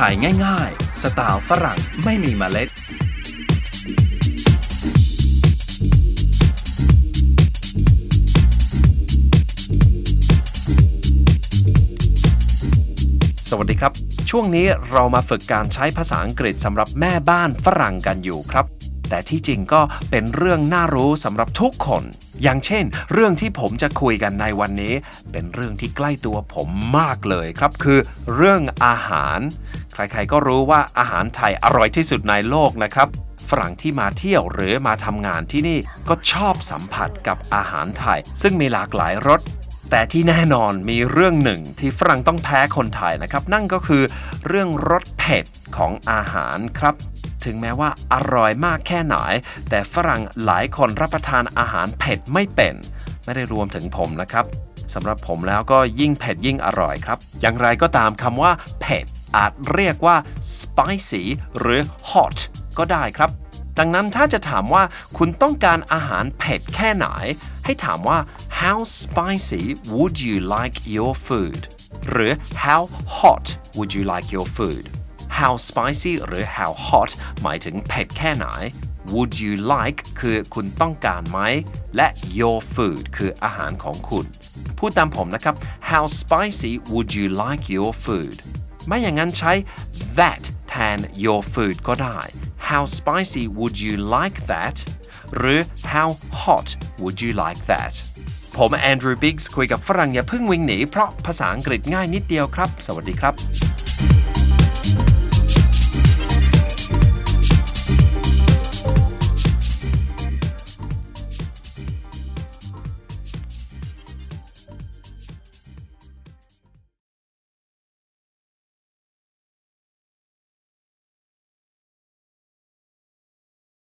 ไทยง่ายๆ สไตล์ฝรั่งไม่มีเมล็ด สวัสดีครับ ช่วงนี้เรามาฝึกการใช้ภาษาอังกฤษสำหรับแม่บ้านฝรั่งกันอยู่ครับ แต่ที่จริงก็เป็นเรื่องน่ารู้สำหรับทุกคน อย่างเช่น เรื่องที่ผมจะคุยกันในวันนี้ เป็นเรื่องที่ใกล้ตัวผมมากเลยครับ คือเรื่องอาหาร ใครๆก็รู้ว่าอาหารไทยอร่อยที่สุดในโลกนะครับ ฝรั่งที่มาเที่ยวหรือมาทำงานที่นี่ก็ชอบสัมผัสกับอาหารไทย ซึ่งมีหลากหลายรสแต่ที่แน่นอนมีเรื่องหนึ่งที่ฝรั่งต้องแพ้คนไทยนะครับ นั่นก็คือเรื่องรสเผ็ดของอาหารครับ ถึงแม้ว่าอร่อยมากแค่ไหน แต่ฝรั่งหลายคนรับประทานอาหารเผ็ดไม่เป็น ไม่ได้รวมถึงผมนะครับสำหรับผมแล้วก็ยิ่งเผ็ดยิ่งอร่อยครับ อย่างไรก็ตามคำว่าเผ็ด อาจเรียกว่า spicy หรือ hot ก็ได้ครับ ดังนั้นถ้าจะถามว่าคุณต้องการอาหารเผ็ดแค่ไหน ให้ถามว่า how spicy would you like your food หรือ how hot would you like your food how spicy หรือ how hot หมายถึงเผ็ดแค่ไหน would you like คือคุณต้องการไหม และ your food คืออาหารของคุณ พูดตามผมนะครับ how spicy would you like your food ไม่อย่างนั้นใช้ that แทน your food ก็ได้ how spicy would you like that หรือ how hot would you like that ผมแอนดรูว์บิกส์คุยกับฝรั่งอย่าเพิ่งวิ่งหนี เพราะภาษาอังกฤษง่ายนิดเดียวครับ สวัสดีครับ